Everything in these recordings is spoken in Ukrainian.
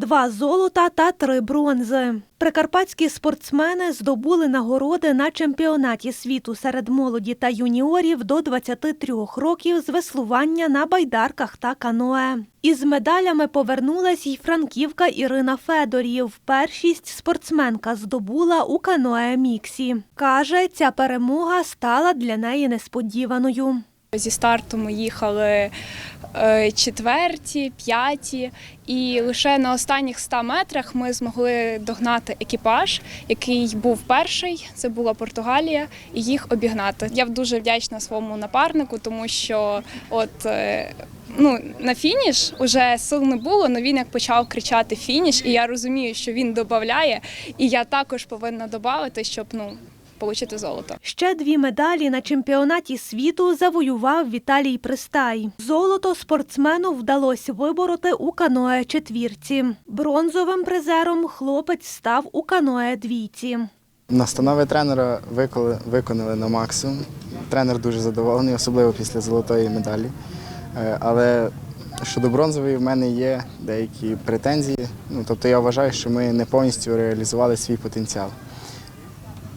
два золота та три бронзи. Прикарпатські спортсмени здобули нагороди на чемпіонаті світу серед молоді та юніорів до 23 років з веслування на байдарках та каноe. Із медалями повернулась й франківка Ірина Федорів. Першість спортсменка здобула у каноe міксі. Каже, ця перемога стала для неї несподіваною. Зі старту ми їхали е, четверті, п'яті, і лише на останніх 100 метрах ми змогли догнати екіпаж, який був перший. Це була Португалія, і їх обігнати. Я дуже вдячна своєму напарнику, тому що от. е, Ну, на фініш уже сил не було, але він як почав кричати фініш, і я розумію, що він додає, і я також повинна додати, щоб ну отримати золото. Ще дві медалі на чемпіонаті світу завоював Віталій Пристай. Золото спортсмену вдалося вибороти у каное четвірці. Бронзовим призером хлопець став у каное двійці. Настанови тренера виконали, виконали на максимум. Тренер дуже задоволений, особливо після золотої медалі. Е, Але щодо бронзової в мене є деякі претензії. Ну, тобто я вважаю, що ми не повністю реалізували свій потенціал.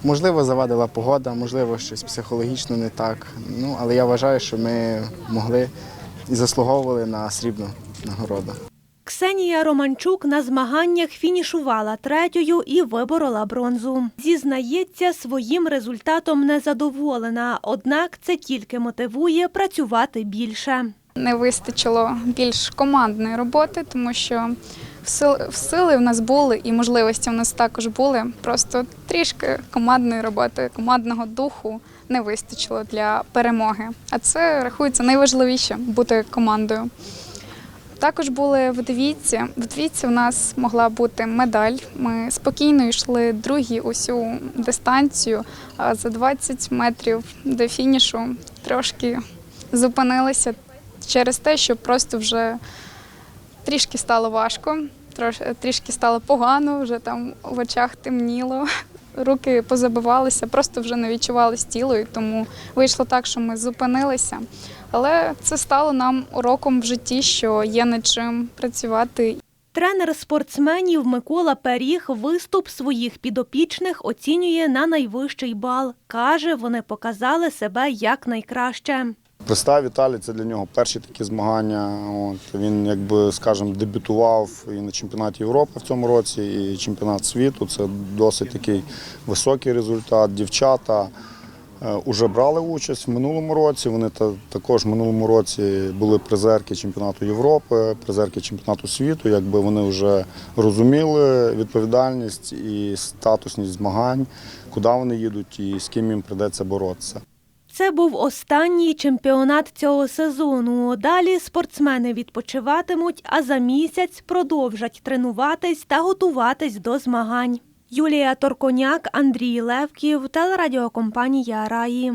Можливо, завадила погода, можливо, щось психологічно не так. Ну, але я вважаю, що ми могли і заслуговували на срібну нагороду. Ксенія Романчук на змаганнях фінішувала третьою і виборола бронзу. Зізнається, своїм результатом незадоволена, однак це тільки мотивує працювати більше. не вистачило більш командної роботи, тому що в сили в нас були і можливості в нас також були. Просто трішки командної роботи, командного духу не вистачило для перемоги. А це рахується найважливіше бути командою. Також були в двійці. В двійці в нас могла бути медаль. Ми спокійно йшли другі усю дистанцію. А за 20 метрів до фінішу трошки зупинилися через те, що просто вже трішки стало важко, трішки стало погано, вже там в очах темніло. Руки позабивалися, просто вже не відчувалися тіло, і тому вийшло так, що ми зупинилися. Але це стало нам уроком в житті, що є над чим працювати Тренер спортсменів Микола Періг виступ своїх підопічних оцінює на найвищий бал. Каже, вони показали себе якнайкраще. Пристав Віталій це для нього перші такі змагання. От, він, якби, скажімо, дебютував і на чемпіонаті Європи в цьому році, і чемпіонат світу. Це досить такий високий результат. Дівчата вже брали участь в минулому році. Вони та, також в минулому році були призерки чемпіонату Європи, призерки чемпіонату світу. Якби вони вже розуміли відповідальність і статусність змагань, куди вони їдуть і з ким їм прийдеться боротися. Це був останній чемпіонат цього сезону. Далі спортсмени відпочиватимуть, а за місяць продовжать тренуватись та готуватись до змагань. Юлія Торконяк, Андрій Левків, телерадіокомпанія Раї.